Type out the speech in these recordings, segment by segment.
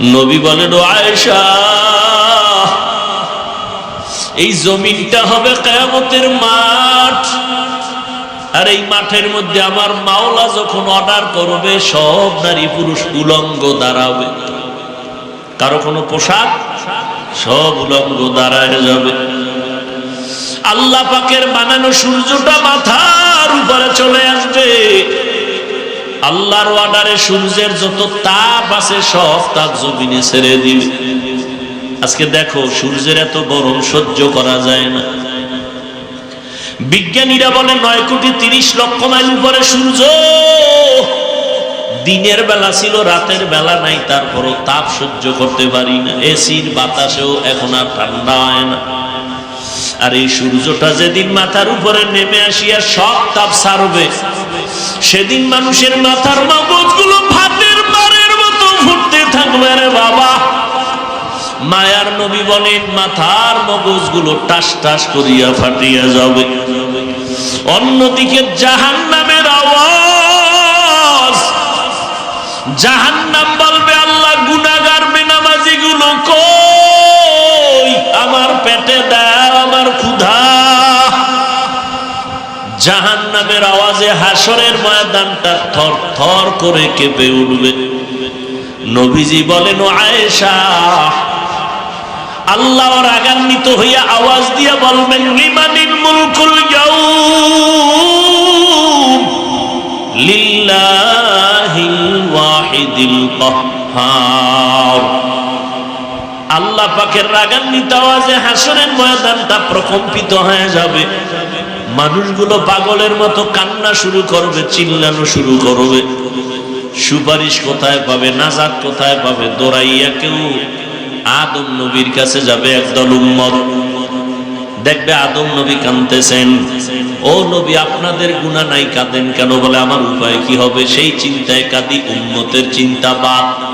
নবী বলেন আয়েশা, এই জমিনটা হবে কেয়ামতের মাঠ। আর এই মাঠের মধ্যে আমার মাওলা যখন অর্ডার করবে, সব নারী পুরুষ উলঙ্গ দাঁড়াবে। কারও কোনো পোশাক, সব উলঙ্গ দাঁড়ায় যাবে। আল্লাহ পাকের বানানো সূর্যটা মাথার উপরে চলে আসবে। আল্লাহর অর্ডারে সূর্যের যত তাপ আছে সব তাপ জমিনে ছেড়ে দিবে। আজকে দেখো, সূর্যের এত গরম সহ্য করা যায় না। বিজ্ঞানীরা বলে নয় কোটি তিরিশ লক্ষ মাইল উপরে সূর্য দিনের বেলা ছিল, রাতের বেলা নাই, তারপরও তাপ সহ্য করতে পারি না। এসির বাতাসেও এখন আর ঠান্ডা হয় না। আর এই সূর্যটা যেদিন মাথার উপরে নেমে আসিয়া সব তাপ সারবে, সেদিন মানুষের মাথার মগজগুলো ভাতের বারের মতো ফুটতে থাকবে। রে বাবা, মায়ার নবী বলেন, মাথার মগজগুলো টাস টাস করিয়া ফাটিয়া যাবে। অন্যদিকে জাহান নামের আওয়াজ জাহান নাম বলবে, আল্লাহ গুনাগার বেনামাজি গুলো কই আমার পেটে দাও আমার ক্ষুধা। জাহান নামের আওয়াজে হাসরের ময়দানটা থর থর করে কেঁপে উঠবে। নবীজি বলেন আয়েশা, আল্লাহ রাগান্বিত হইয়া আওয়াজ দিয়া বলবেন, লিমানিল মুলকুল ইয়াউম লিল্লাহিল ওয়াহিদিল কাহ্হার আল্লাহ পাকের রাগান্বিত আওয়াজে হাসরের ময়দানটা প্রকম্পিত হয়ে যাবে। মানুষগুলো পাগলের মতো কান্না শুরু করবে, চিল্লানো শুরু করবে। সুপারিশ কোথায় পাবে নাজাদ কোথায় পাবে? দৌড়াইয়া কেউ আদম নবীর কাছে যাবে, একদল উম্মত। দেখবে আদম নবী কানতেছেন ও নবী, আপনাদের গুণা নাই, কাঁদেন কেন? বলে, আমার উপায় কি হবে? সেই চিন্তায় কাঁদি, উম্মতের চিন্তা বাদ।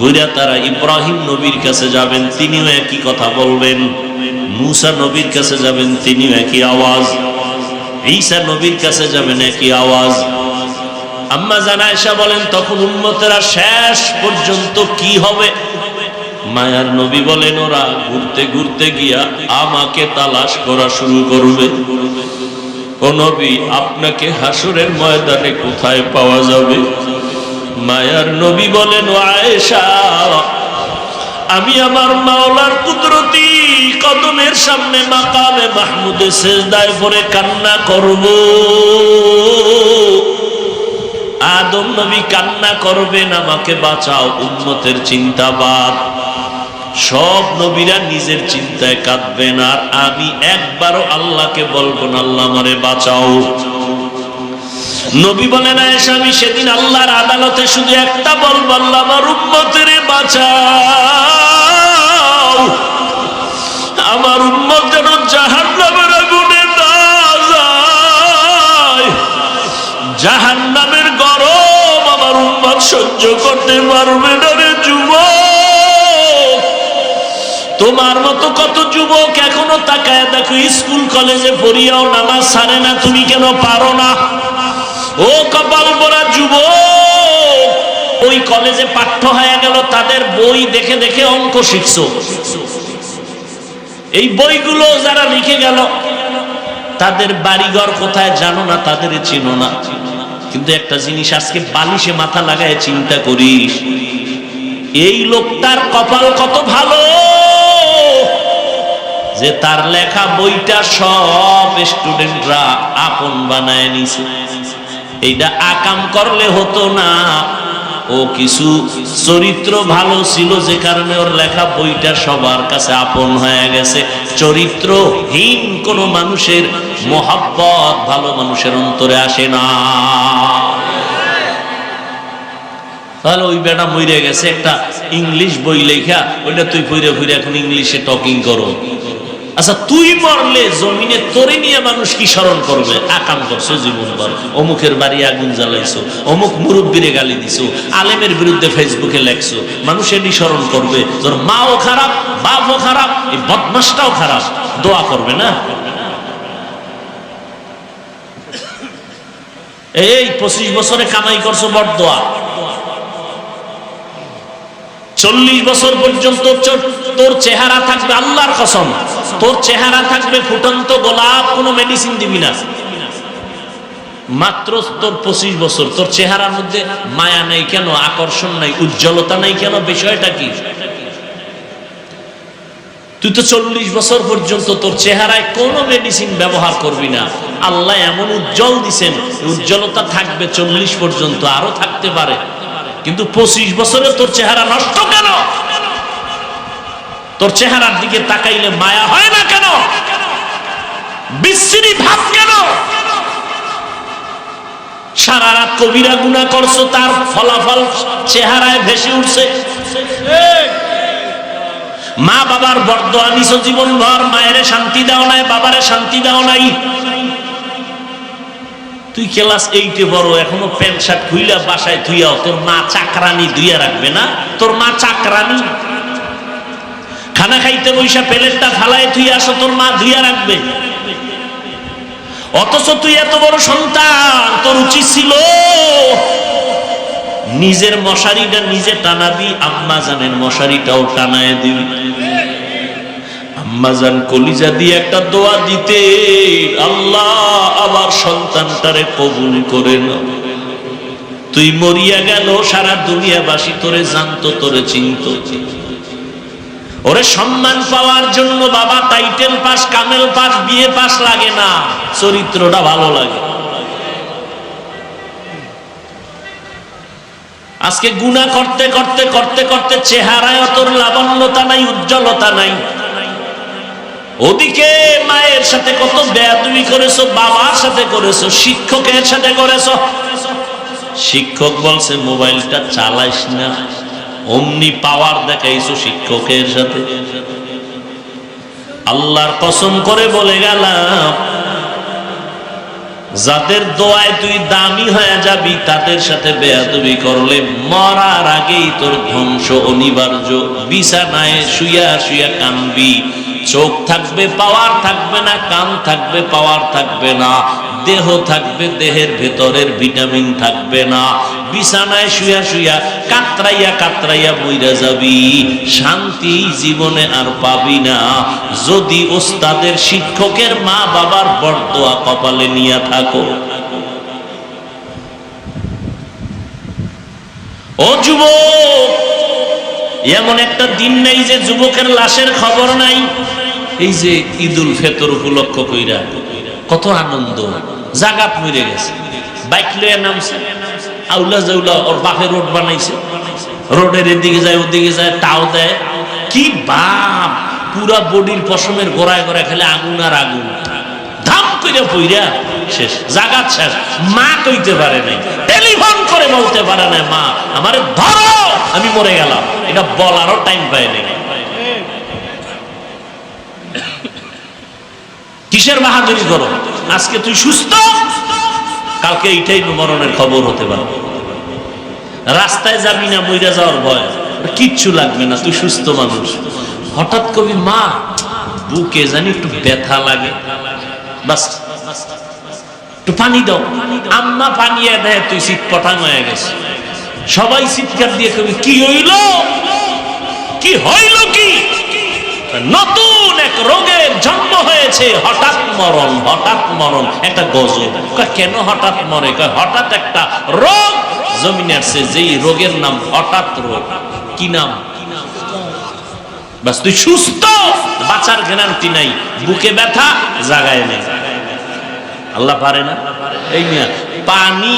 ঘুরে তারা ইব্রাহিম নবীর কাছে যাবেন, তিনিও একই কথা বলবেন। মুসা নবীর কাছে যাবেন, তিনিও একই আওয়াজ। ঈসা নবীর কাছে যাবেন, একই আওয়াজ। আম্মা জানায়সা বলেন, তখন উন্মতেরা শেষ পর্যন্ত কি হবে? মায়ার নবী বলেন, ওরা ঘুরতে ঘুরতে গিয়া আমাকে তালাশ করা শুরু করবে। ও নবী, আপনাকে হাসুরের ময়দানে কোথায় পাওয়া যাবে? মায়ার নবী বলেন আমি আমার মাওলার কুদরতি কদমের সামনে মাকামে মাহমুদে সেজদায় পরে কান্না করব। আদম নবী কান্না করবেন, আমাকে বাঁচাও উন্মতের চিন্তাবাদ। সব নবীরা নিজের চিন্তায় কাঁদবেন, আর আমি একবারও আল্লাহকে বলব না, আল্লাহ আমারে বাঁচাও। নবী বলেন, আয়েশা, আমি সেদিন আল্লাহর আদালতে শুধু একটা বলব আল্লাহ আমার উম্মতের বাঁচাও। আমার উম্মত যেন জাহান্নামের আগুনে না যায়। জাহান্নামের গরম আমার উম্মত সহ্য করতে পারবে না রে যুবক। তোমার মতো কত যুবক এখনও তাকায় দেখো, স্কুল, কলেজে পড়িয়াও নামাজ সারে না, তুমি কেন পারো না? ও কপাল পরা যুব ওই কলেজে পাঠ্য হয়ে গেল, তাদের বই দেখে দেখে অঙ্ক শিখছো। এই বইগুলো যারা লিখে গেল, তাদের বাড়িঘর কোথায় জানো না, তাদের চিনো না। কিন্তু একটা জিনিস আজকে বালিশে মাথা লাগায় চিন্তা করিস, এই লোকটার কপাল কত ভালো যে তার লেখা বইটা সব স্টুডেন্টরা আপন বানায় নিছে। এইটা আকাম করলে হতো না। ও কিছু চরিত্র ভালো ছিল যে কারণে ওর লেখা বইটা সবার কাছে আপন হয়ে গেছে। চরিত্রহীন কোন মানুষের মোহাব্বত ভালো মানুষের অন্তরে আসে না। তাহলে ওই বেটা মরে গেছে একটা ইংলিশ বই লেখা, ওইটা তুই পইরে পইরে এখন ইংলিশে টকিং করো। আচ্ছা তুই মরলে জমিনে তোরে নিয়ে মানুষ কি স্মরণ করবে? আকাম করছ জীবনভর। অমুকের বাড়ি আগুন জ্বালাইছো, অমুক মুরব্বীরে গালি দিছো, আলেমের বিরুদ্ধে ফেসবুকে লেখছো। মানুষ এটি স্মরণ করবে? তোর মাও খারাপ, বাপও খারাপ, এই বদমাসটাও খারাপ। দোয়া করবে না? এই পঁচিশ বছরে কামাই করছ বড় দোয়া। চল্লিশ বছর পর্যন্ত তোর চেহারা থাকবে আল্লাহর কসম। তোর চেহারা থাকবে ফুটন্ত গোলাপ, কোনো মেডিসিন দিবি না। মাত্র তোর পঁচিশ বছর, তোর চেহারার মধ্যে মায়া নাই কেন, আকর্ষণ নাই, উজ্জ্বলতা নাই কেন, বিষয়টা কি? তুই তো চল্লিশ বছর পর্যন্ত তোর চেহারায় কোনো মেডিসিন ব্যবহার করবি না। আল্লাহ এমন উজ্জ্বল দিছেন, উজ্জ্বলতা থাকবে চল্লিশ পর্যন্ত, আরও থাকতে পারে। কিন্তু পঁচিশ বছরে তোর চেহারা নষ্ট কেন? তোর চেহারার দিকে তাকাইলে মায়া হয় না কেন? বিশ্রী ভাব কেন? সারা রাত কবিরা গুণা করছ, তার ফলাফল চেহারায় ভেসে উঠছে। মা বাবার বরদোয়া নিছো জীবন ভর মায়ের শান্তি দাও নাই, বাবারে শান্তি দাও নাই। তুই ক্লাস এইটে বড় এখনও প্যান্ট শার্ট খুইলা বাসায় থুইয়াও তোর মা চাকরানি ধুইয়া রাখবে না? তোর মা চাকরানি? খানা খাইতে বৈশা প্লেটটা ফালায় তুই আসো, তোর মা ধুইয়া রাখবে। অথচ তুই এত বড় সন্তান, তোর উচিত ছিল। নিজের মশারিটা নিজে টানাবি, আম্মা জানের মশারিটাও টানায় দিবি। আম্মা জান কলিজা দিয়ে একটা দোয়া দিতে আল্লাহ আবার সন্তানটারে কবুল করে না তুই মরিয়া গেল, সারা দুনিয়াবাসী তোরে জানতো, তোরে চিনত। ওরে সম্মান পাওয়ার জন্য বাবা টাইটেল পাস কামেল পাস, বিয়ে পাস লাগে না, চরিত্রটা ভালো লাগে। আজকে গুণা করতে করতে করতে করতে চেহারায় তোর লাবণ্যতা নাই, উজ্জ্বলতা নাই। ওদিকে মায়ের সাথে কত বেয়াদুমি করেছ, বাবার সাথে করেছ, শিক্ষকের সাথে করেছ। শিক্ষক বলছে, মোবাইলটা চালাইস না। অমনি পাওয়ার দেখাইছো শিক্ষকের সাথে। আল্লাহর কসম করে বলে গেলাম, যাদের দোয়ায় তুই দামি হয়ে যাবি, তাদের সাথে বেয়াদবি করলে মরার আগেই তোর ধ্বংস অনিবার্য। বিছানায় শুয়া শুয়া কানবি। চোখ থাকবে পাওয়ার থাকবে না, কান থাকবে পাওয়ার থাকবে না, দেহ থাকবে দেহের ভেতরের ভিটামিন থাকবে না। বিছানায় শুয়া শুয়া, কাতরাইয়া কাতরাইয়া বইরা যাবি, শান্তি জীবনে আর পাবি না। যদি ওস্তাদের শিক্ষকের মা বাবার বরদোয়া কপালে নিয়ে থাকো। ও যুবক এমন একটা দিন নেই যে যুবকের লাশের খবর নাই। এই যে ঈদুল ফেতর উপলক্ষ কইরা, কত আনন্দ। জাগাত মরে গেছে। বাইক লয়ে নামছে। আউলা জাউলা ওর বাপে রোড বানাইছে। রোডের এদিকে যায়, ওদিকে যায়, তাও দেয়। কি বাপ! পুরা বডির পশমের গোড়ায় গোড়ায় খেলে আগুন আর আগুন। ধাম করে পইরা শেষ, জাগাত শেষ। মা কইতে পারে নাই। বলতে পারে না, মা। আমারে ধরো, আমি মরে গেলাম। এটা বলারও টাইম পায় নাই। কিসের বাহাদুরি করো? আজকে তুই সুস্থ, কালকে এইটাই মরণের খবর হতে পারে। রাস্তায় যাবি না, মইরা যাওয়ার ভয়। কিচ্ছু লাগবে না, তুই সুস্থ মানুষ। হঠাৎ কবি, মা, বুকে জানি একটু ব্যথা লাগে। বাস। একটু পানি দাও। আম্মা পানি দেয়, তুই শীত পটাং হয়ে গেছে। সবাই চিৎকার দিয়ে কবি, কি হইল? কি হইল কি? নতুন এক রোগের জন্ম হয়েছে, হঠাৎ মরণ হঠাৎ মরণ। একটা গজব কেন হঠাৎ মরে? হঠাৎ একটা রোগ। জমিনে আসছে, যেই রোগের নাম হঠাৎ রোগ। কি নাম? বাস, তুই সুস্থ, বাঁচার গ্যারান্টি নাই। বুকে ব্যথা, জাগায় নেই। আল্লাহ পারে না? এই মিয়া, পানি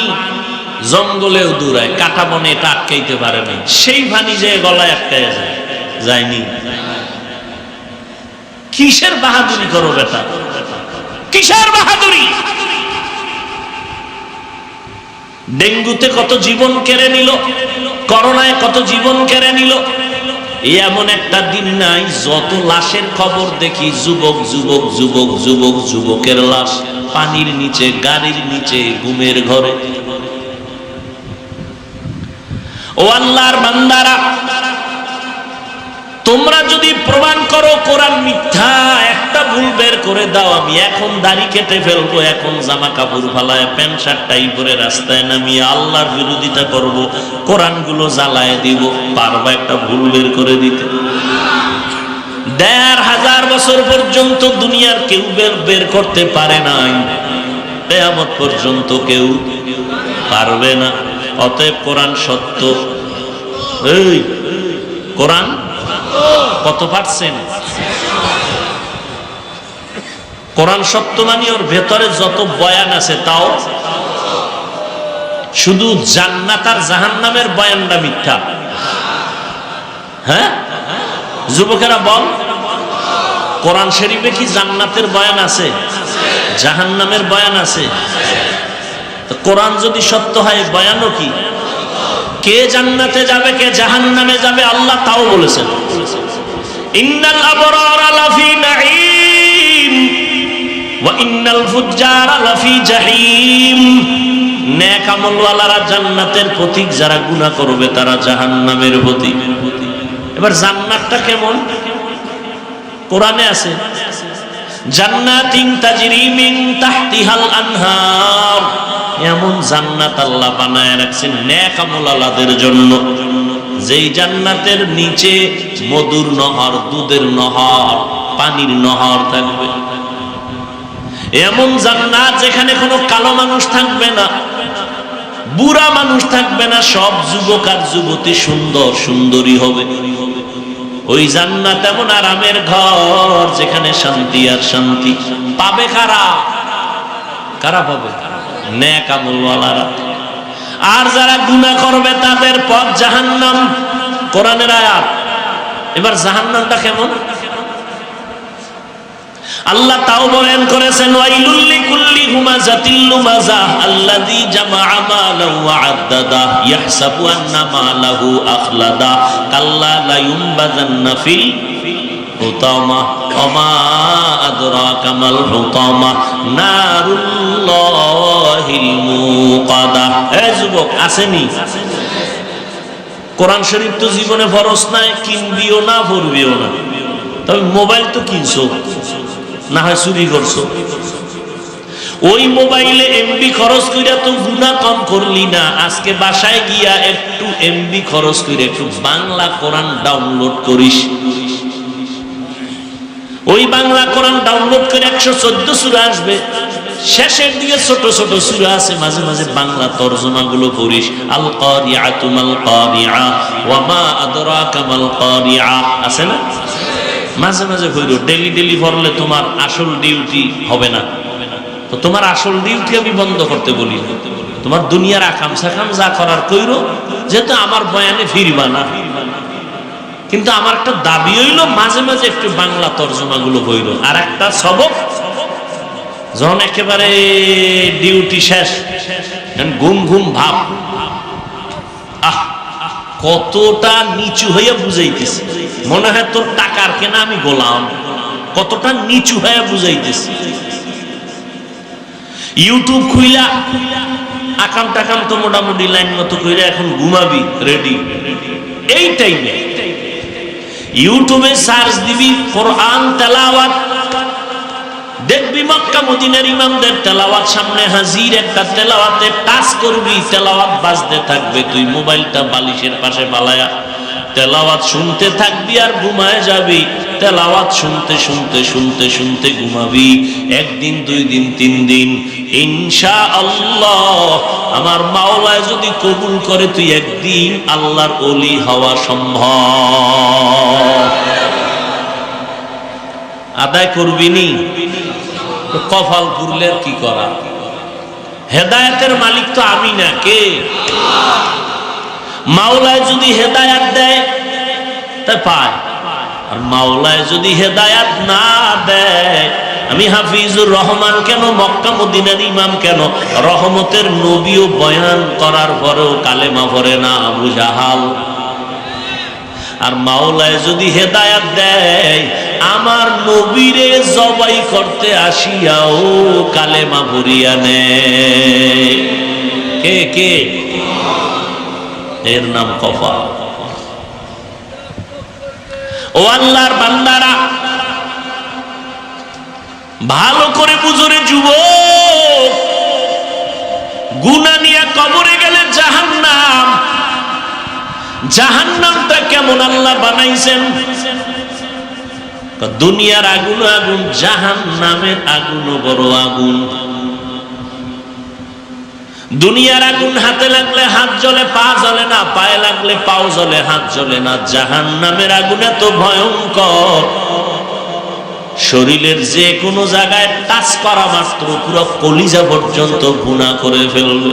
জঙ্গলেও দূরায়, কাটা বনে এটা আটকাইতে পারে না সেই পানি যে গলায় আটকায় যায়, যায়নি। কিসের বাহাদুরি করো বেটা? কিসের বাহাদুরি? ডেঙ্গুতে কত জীবন কেড়ে নিল, করোনায় কত জীবন কেড়ে নিল। এমন একটা দিন নাই, যত লাশের খবর দেখি, যুবক যুবক যুবক যুবক, যুবকের লাশ। পানির নিচে, গাড়ির নিচে, ঘুমের ঘরে। ও আল্লাহর বান্দারা, তোমরা যদি প্রমাণ করো কোরআন মিথ্যা, একটা ভুল বের করে দাও, আমি এখন দাড়ি কেটে ফেলব, এখন জামা কাপড় ফালায়, প্যান্ট শার্ট টাই পরে রাস্তায় নামিয়ে আল্লাহর বিরোধিতা করব কোরআনগুলো জ্বালায় দিব, পারবা একটা ভুল বের করে দিতে। দেড় হাজার বছর পর্যন্ত দুনিয়ার কেউ বের বের করতে পারে নাই। কেয়ামত পর্যন্ত কেউ পারবে না। অতএব কোরআন সত্য। এই, কোরআন কত পারছেন কোরআন সত্য মানে ওর ভেতরে যত বয়ান আছে তাও শুধু জান্নাত আর জাহান্নামের বয়ানটা মিথ্যা। হ্যাঁ? যুবকেরা বল। কোরআন শরীফে কি জান্নাতের বয়ান আছে? জাহান্নামের বয়ান আছে। কোরআন যদি সত্য হয় বয়ানও কি? কে জান্নাতে যাবে, কে জাহান্নামে যাবে, আল্লাহ তাও বলেছেন। জান্নাতের প্রতীক যারা গুনাহ করবে, তারা জাহান্নামের প্রতীক। এবার জান্নাতটা কেমন? কোরআনে আছে তাহতিহাল এমন জান্নাত বানায় জন্য। যেই জান্নাতের নিচে মধুর দুধের পানির থাকবে। এমন জান্নাত যেখানে কোনো কালো মানুষ থাকবে না, বুড়া মানুষ থাকবে না, সব যুবক আর যুবতী সুন্দর সুন্দরী হবে। ওই জান্নাত এমন আরামের ঘর যেখানে শান্তি আর শান্তি পাবে কারা? কারা পাবে? ন্যাক আমলওয়ালারা। আর যারা গুনাহ করবে তাদের পথ জাহান্নাম। কোরআনের আয়াত। এবার জাহান্নামটা কেমন? আল্লাহ তাও বয়ান করেছেন আসেনি? কোরআন শরীফ তো জীবনে ফরজ নাই, কিনবিও না, পড়বিও না। তবে মোবাইল তো কিনছো। না হয় চুরি করছ। ওই মোবাইলে এমবি খরচ কইরা তো গুণা কম করলি না। আজকে বাসায় গিয়া একটু এমবি খরচ করে একটু বাংলা কোরআন ডাউনলোড করিস। ওই বাংলা কোরআন ডাউনলোড করে একশো চোদ্দ সুরা আসবে। শেষের দিকে ছোট ছোট সুরা আছে, মাঝে মাঝে বাংলা তর্জমা গুলো পড়িস। আল কারিয়া তুমাল কারিয়া ওয়ামা আদরাকা মাল কারিয়া আছে না? মাঝে মাঝে হইল ডেলি ডেলি পড়লে তোমার আসল ডিউটি হবে না। তো তোমার আসল ডিউটি আমি বন্ধ করতে বলি। তোমার দুনিয়ার আকাম সাকাম যা করার কইরো, যেহেতু আমার বয়ানে ফিরবা না। কিন্তু আমার একটা দাবি হইল, মাঝে মাঝে একটু বাংলা তর্জমা গুলো হইল আর একটা সবক, যখন একেবারে ডিউটি শেষ ঘুম ঘুম ভাব কতটা নিচু হইয়া বুঝাইতেছে। মনে হয় তোর টাকার কেনা আমি গোলাম। কতটা নিচু হইয়া বুঝাইতেছে। ইউটিউব খুইলা, আকাম টাকাম তো মোটামুটি লাইন মতো কইরা এখন ঘুমাবি রেডি এই টাইমে ইউটিউবে সার্চ দিবি কোরআন তেলাওয়াত দেখবি মক্কা মদিনার ইমামদের তেলাওয়াত সামনে হাজির, একটা তেলাওয়াতে টাচ করবি, তেলাওয়াত বাজতে থাকবে, তুই মোবাইলটা বালিশের পাশে পালায়া তেলাওয়াত শুনতে থাকবি আর ঘুমায় যাবি। তেলাওয়াত শুনতে শুনতে শুনতে শুনতে ঘুমাবি। একদিন, দুই দিন, তিন দিন। ইনশা আল্লাহ আমার মাওলায় যদি কবুল করে তুই একদিন আল্লাহর অলি হওয়া সম্ভব। আদায় করবি নি? তো কপাল পুরলে কি করা? হেদায়তের মালিক তো আমি না, কে? মাওলায় যদি হেদায়াত দেয় তা পায়। আর মাওলায় যদি হেদায়াত না দেয়, আমি হাফিজুর রহমান কেন, মক্কা মদিনার ইমাম কেন? রহমতের নবীও বয়ান করার পরেও কালেমা ভরে না আবু জাহাল। আর মাওলায় যদি হেদায়াত দেয়, আমার নবীরে জবাই করতে আসিয়াও কালেমা ভরিয়া নে কে কে? এর নাম কফা ও আল্লাহর বান্দারা, ভালো করে বুঝরে যুব গুনা নিয়ে কবরে গেলে জাহান্নাম জাহান্নামটা কেমন আল্লাহ বানাইছেন? দুনিয়ার আগুন আগুন জাহান নামের আগুন বড় আগুন। দুনিয়ার আগুন হাতে লাগলে হাত জ্বলে, পা জ্বলে না, পায়ে লাগলে পাও জ্বলে, হাত জ্বলে না। জাহান নামের আগুন এত ভয়ঙ্কর। শরীরের যে কোনো জায়গায় টাচ করা মাত্র, পুরো কলিজা পর্যন্ত গুণা করে ফেলবে।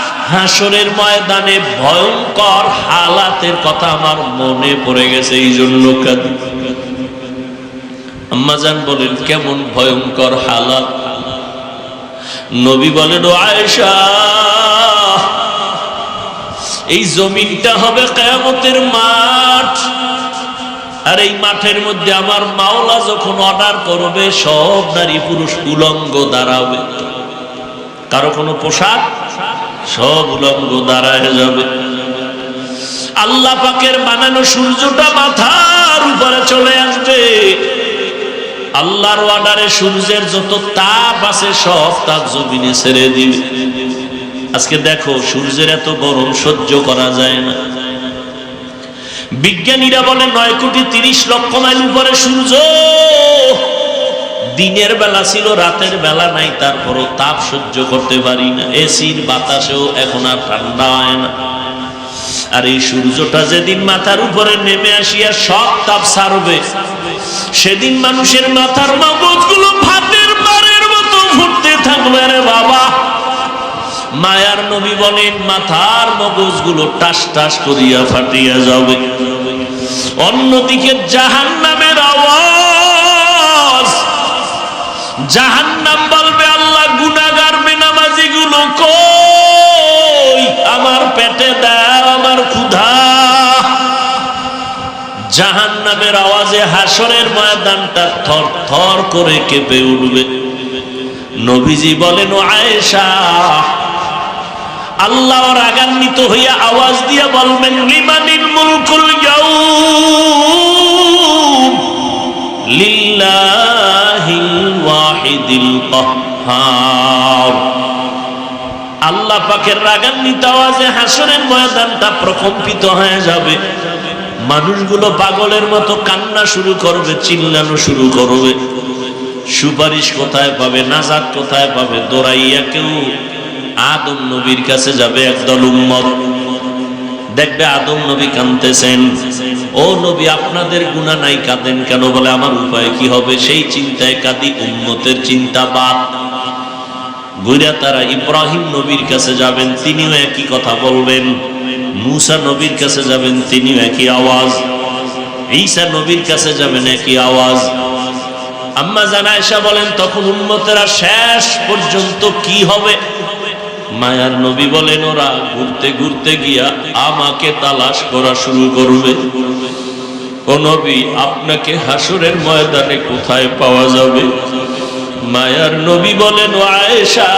হাসরের ময়দানে ভয়ঙ্কর হালাতের কথা আমার মনে পড়ে গেছে এই জন্য আম্মাজান বলেন, কেমন ভয়ঙ্কর হালাত। নবী বলেন আয়েশা, এই জমিনটা হবে কেয়ামতের মাঠ। আর এই মাঠের মধ্যে আমার মাওলা যখন অর্ডার করবে, সব নারী পুরুষ উলঙ্গ দাঁড়াবে। কারও কোনো পোশাক সব উলঙ্গ দাঁড়ায় যাবে। আল্লাহ পাকের বানানো সূর্যটা মাথার উপরে চলে আসবে। আল্লাহর অর্ডারে সূর্যের যত তাপ আছে সব তাপ জমিনে ছেড়ে দিবে। আজকে দেখো, সূর্যের এত গরম সহ্য করা যায় না। বিজ্ঞানীরা বলে নয় কোটি তিরিশ লক্ষ মাইল উপরে সূর্য। দিনের বেলা ছিল, রাতের বেলা নাই, তারপরও তাপ সহ্য করতে পারি না। এসির বাতাসেও এখন আর ঠান্ডা হয় না। আর এই সূর্যটা যেদিন মাথার উপরে নেমে আসিয়া সব তাপ সারবে, সেদিন মানুষের মাথার মগজগুলো ভাতের বারের মতো ফুটতে থাকবে। রে বাবা! মায়ার নবী বলেন, মাথার মগজগুলো টাস টাস করিয়া ফাটিয়া যাবে। অন্যদিকে জাহান নামের আওয়াজ জাহান নাম বলবে, আল্লাহ গুনাগার বেনামাজি গুলো কই? আমার পেটে দাও, আমার ক্ষুধা। জাহান নামের আওয়াজে হাসরের ময়দানটা থর থর করে কেঁপে উঠবে। নবীজি বলেন আয়েশা আল্লাহ রাগান্বিত হইয়া আওয়াজ দিয়া বলবেন, লিমানিল মুলকুল ইয়াউম? আল্লাহ পাকের রাগান্বিত আওয়াজে হাসরের ময়দানটা প্রকম্পিত হয়ে যাবে। মানুষগুলো পাগলের মতো কান্না শুরু করবে, চিল্লানো শুরু করবে। সুপারিশ কোথায় পাবে নাজাদ কোথায় পাবে দৌড়াইয়া কেউ আদম নবীর কাছে যাবে, একদল উম্মত। দেখবে আদম নবী কানতেছেন ও নবী, আপনাদের গুণা নাই, কাঁদেন কেন? বলে, আমার উপায় কি হবে? সেই চিন্তায় কাঁদি, উম্মতের চিন্তা বাদ। গুইরা তারা ইব্রাহিম নবীর কাছে যাবেন, তিনিও একই কথা বলবেন। মুসা নবীর কাছে যাবেন, তিনিও একই আওয়াজ। ঈসা নবীর কাছে যাবেন, একই আওয়াজ। আম্মা জানায়সা বলেন, তখন উন্মতেরা শেষ পর্যন্ত কি হবে? মায়ার নবী বলেন, ওরা ঘুরতে ঘুরতে গিয়া আমাকে তালাশ করা শুরু করবে। ও নবী, আপনাকে হাসুরের ময়দানে কোথায় পাওয়া যাবে? মায়ার নবী বলেন আয়েশা,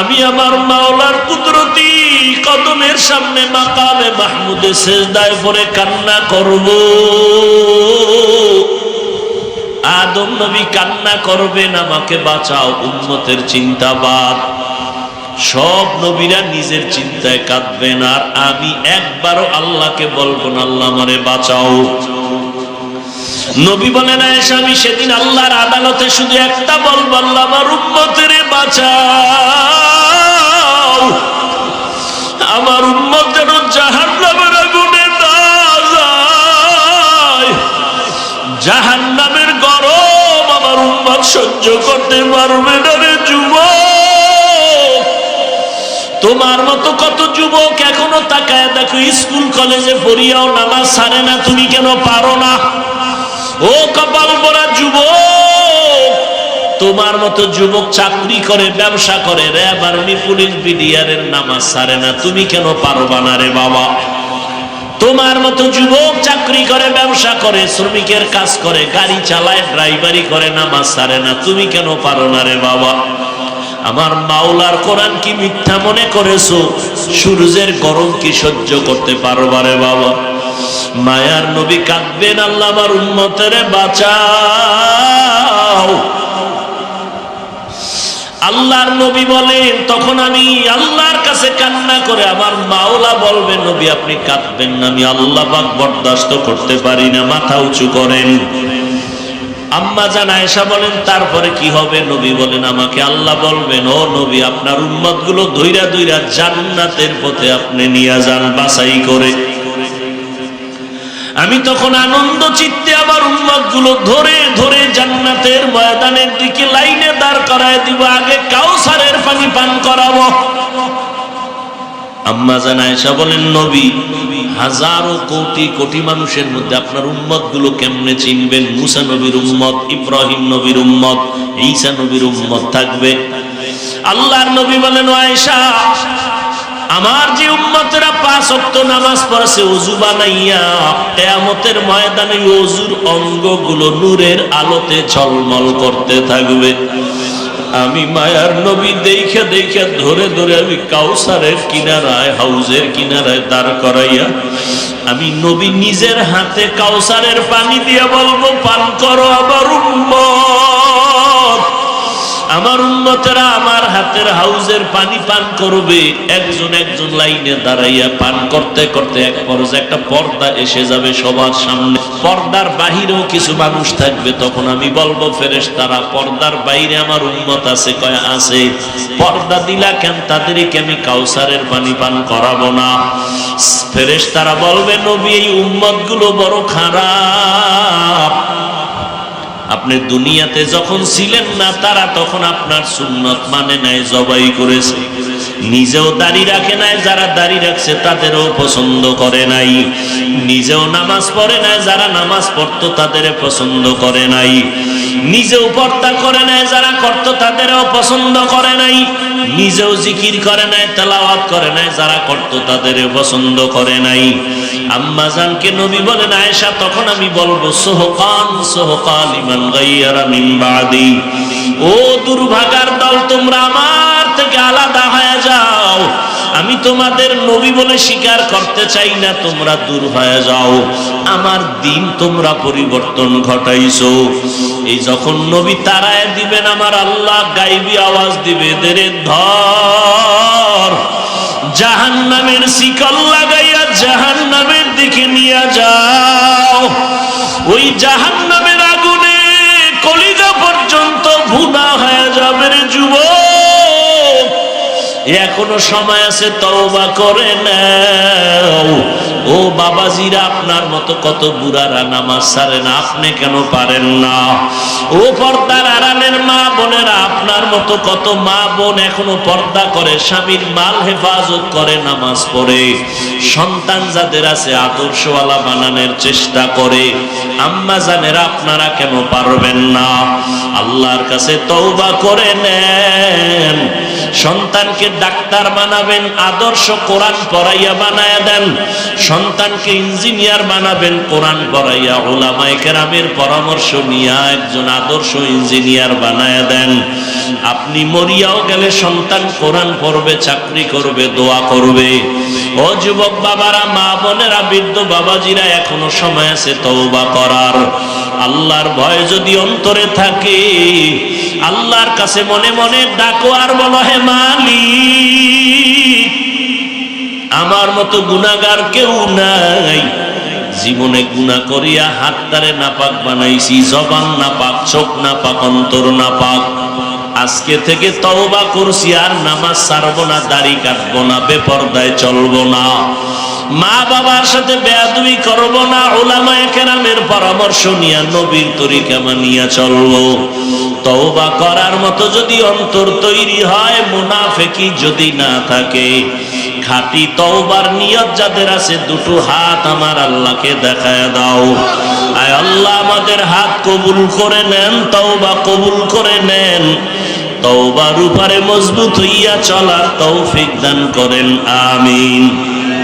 আমি আমার মাওলার কুদরতি কদমের সামনে মাকামে মাহমুদে সেজদায় পরে কান্না করব। আদম নবী কান্না করবেন, আমাকে বাঁচাও উন্মতের চিন্তাবাদ। সব নবীরা নিজের চিন্তায় কাঁদবেন, আর আমি একবারও আল্লাহকে বলব না, আল্লাহ আমারে বাঁচাও। নবী বলেন আমি সেদিন আল্লাহর আদালতে শুধু একটা বলব, আল্লাহ আমার উম্মতের বাঁচাও। আমার উম্মত যেন জাহান নামের আগুনে জাহান নামের গরম আমার উম্মত সহ্য করতে পারবে না রে যুবক। তোমার মতো কত যুবক এখনও তাকায় দেখো, স্কুল, কলেজে পড়িয়াও নামাজ সারে না, তুমি কেন পারো না? ও কপাল পরা যুবক, তোমার মতো যুবক চাকরি করে, ব্যবসা করে, র্যাব, আর্মি, পুলিশ, বিডিআরের নামাজ সারে না, তুমি কেন পারবা না রে বাবা? তোমার মতো যুবক চাকরি করে, ব্যবসা করে, শ্রমিকের কাজ করে, গাড়ি চালায়, ড্রাইভারি করে, নামাজ সারে না, তুমি কেন পারো না রে বাবা? আমার মাওলার কোরআন কি মিথ্যা মনে করেছ? সূর্যের গরম কি সহ্য করতে পারবা রে বাবা? মায়ার নবী কাঁদবেন, আল্লাহ আমার উন্মতের বাঁচাও। আল্লাহর নবী বলেন, তখন আমি আল্লাহর কাছে কান্না করে আমার মাওলা বলবেন, নবী, আপনি কাঁদবেন না, আমি আল্লাহ পাক বরদাস্ত করতে পারি না, মাথা উঁচু করেন। আম্মা জান আয়েশা বলেন, তারপরে কি হবে? নবী বলেন, আমাকে আল্লাহ বলবেন, ও নবী, আপনার উম্মতগুলো ধৈরা ধৈরা জান্নাতের পথে আপনি নিয়ে যান, বাছাই করে। আমি তখন আনন্দ চিত্তে আমার উম্মতগুলো ধরে ধরে জান্নাতের ময়দানের দিকে লাইনে দাঁড় করায় দিব, আগে কাউসারের পানি পান করাবো। আম্মা জান আয়েশা বলেন, নবী হাজারো কোটি কোটি মানুষের মধ্যে আপনার উম্মতগুলো কেমনে চিনবেন? মুসা নবীর উম্মত, ইব্রাহিম নবীর উম্মত, ঈসা নবীর উম্মত থাকবে। আল্লাহর নবী বলেন আয়েশা, আমার যে উম্মতেরা পাঁচ অক্ত নামাজ পড়ছে অজু বানাইয়া কেয়ামতের ময়দানে অজুর অঙ্গগুলো নূরের আলোতে ঝলমল করতে থাকবে। আমি মায়ার নবী দেখে দেখে ধরে ধরে আমি কাউসারের কিনারায়, হাউজের কিনারায় দাঁড় করাইয়া আমি নবী নিজের হাতে কাউসারের পানি দিয়ে বলব, পান করো আবার উম্মত। আমার উন্নতেরা আমার হাতের হাউজের পানি পান করবে। একজন একজন লাইনে দাঁড়াইয়া পান করতে করতে এক পর্যায়ে একটা পর্দা এসে যাবে সবার সামনে। পর্দার বাহিরেও কিছু মানুষ থাকবে, তখন আমি বলব ফেরেশ তারা পর্দার বাইরে আমার উন্মত আছে, কয়, আছে। পর্দা দিলা কেন? তাদেরকে আমি কাউসারের পানি পান করাবো না। ফেরেশ তারা বলবে, নবী, এই উম্মতগুলো বড় খারাপ। আপনি দুনিয়াতে যখন ছিলেন না তারা তখন আপনার সুন্নত মানে নাই জবাই করেছে। নিজেও দাড়ি রাখে নাই, যারা দাড়ি রাখছে তাদেরও পছন্দ করে নাই। নিজেও নামাজ পড়ে নাই, যারা নামাজ পড়তো তাদের পছন্দ করে নাই। নিজেও পর্দা করে নাই, যারা করতো তাদেরও পছন্দ করে নাই। নিজেও জিকির করে নাই, তেলাওয়াত করে নাই, যারা করতো তাদের পছন্দ করে নাই। আম্মা জানকে নবী বলেন, আয়েশা, তখন আমি বলব, সোহকান সোহকান ইমান গাইয়ারা মিন বাদি। ও দুর্ভাগার দল, তোমরা আমার থেকে আলাদা হয়ে যাও। আমি তোমাদের নবী বলে স্বীকার করতে চাই না, তোমরা দূর হয়ে যাও। আমার দিন তোমরা পরিবর্তন ঘটাইছো। এই যখন নবী তারায় দিবেন, আমার আল্লাহ গাইবি আওয়াজ দিবে, দেরে ধর জাহান নামের শিকল লাগাইয়া জাহান নামের দিকে নিয়ে যাও। ওই জাহান নামের আগুনে কলিজা পর্যন্ত ভুনা এখনও সময় আছে তওবা করে নাও। ও বাবাজিরা, আপনার মতো কত বুড়ারা নামাজ সারেন আপনি কেন পারেন না? ও পর্দার আড়ালের মা বোনেরা, আপনার মতো কত মা বোন এখনও পর্দা করে, স্বামীর মাল হেফাজত করে নামাজ পড়ে। সন্তান যাদের আছে, আদর্শওয়ালা বানানোর চেষ্টা করে। আম্মা জানেরা, আপনারা কেন পারবেন না? আল্লাহর কাছে তওবা করে নেন। সন্তানকে ডাক্তার বানাবেন, আদর্শ কোরআন পড়াইয়া বানায়া দেন, সন্তানকে ইঞ্জিনিয়ার বানাবেন, কোরআন পড়াইয়া ওলামায়ে কেরামের পরামর্শ নিয়ে একজন আদর্শ ইঞ্জিনিয়ার বানায়া দেন। আপনি মরিয়াও গেলে সন্তান কোরআন পড়বে, চাকরি করবে, দোয়া করবে। ও যুবক বাবারা, মা বোনেরা, বৃদ্ধ বাবাজিরা এখনও সময় আছে তওবা করার। আল্লাহর ভয় যদি অন্তরে থাকে, আল্লাহর কাছে মনে মনে ডাকো আর বলো, হে মালিক, আমার মতো গুনাগার কেউ নাই। জীবনে গুণা করিয়া হাতটারে নাপাক বানাইছি, জবান নাপাক, চোখ নাপাক, অন্তর নাপাক। আজকে থেকে তওবা করছি আর নামাজ ছাড়বো না, দাড়ি কাটবো না, বেপরদায় চলবো না। মা বাবার সাথে বেয়াদুই করব না ওলামায়ে কেরামের পরামর্শ নিয়া নবীর তরিকা মানিয়া চলবো। তওবা করার মতো যদি অন্তর তৈরি হয়, মুনাফেকি যদি না থাকে, খাঁটি তওবার নিয়ত যাদের আছে, দুটো হাত আমার আল্লাহকে দেখায় দাও। আয় আল্লাহ, আমাদের হাত কবুল করে নেন, তওবা কবুল করে নেন। তওবার উপরে মজবুত হইয়া চলার তৌফিক দান করেন, আমিন।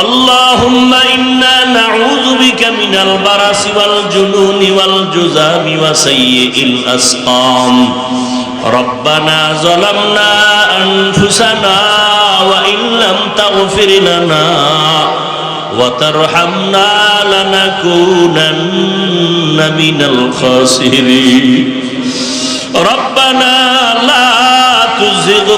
اللهم إنا نعوذ بك من البرس والجنون والجذام وسيء الأسقام. ربنا ظلمنا أنفسنا وإن لم تغفر لنا وترحمنا لنكونن من الخاسرين. ربنا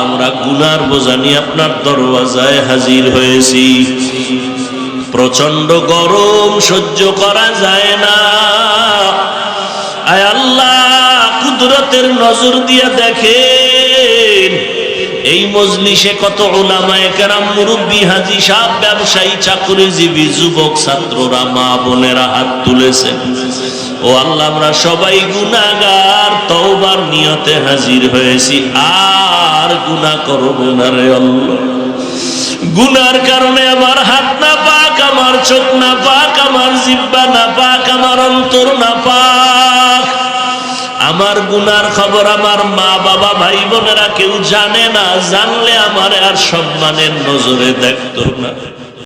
আমরা গুনার বোঝানি আপনার দরওয়াজায় হাজির হয়েছি। প্রচণ্ড গরম সহ্য করা যায় না। আয় আল্লাহ, কুদরতের নজর দিয়া দেখে এই মজলিসে কত ওলামায়ে কেরাম মুরব্বী হাজি সাহ ব্যবসায়ী, চাকরিজীবী, যুবক ছাত্ররা, মা বোনেরা হাত তুলেছেন। ও আল্লাহ, আমরা সবাই গুনাগার তওবার নিয়তে হাজির হয়েছি। আর গুনাহ করব না রে আল্লাহ। গুনার কারণে আমার হাত না পাক, আমার চোখ না পাক, আমার জিব্বা না পাক, আমার অন্তর না পাক। আমার গুনার খবর আমার মা, বাবা, ভাই, বোনেরা কেউ জানে না, জানলে আমার আর সম্মানের নজরে দেখত না।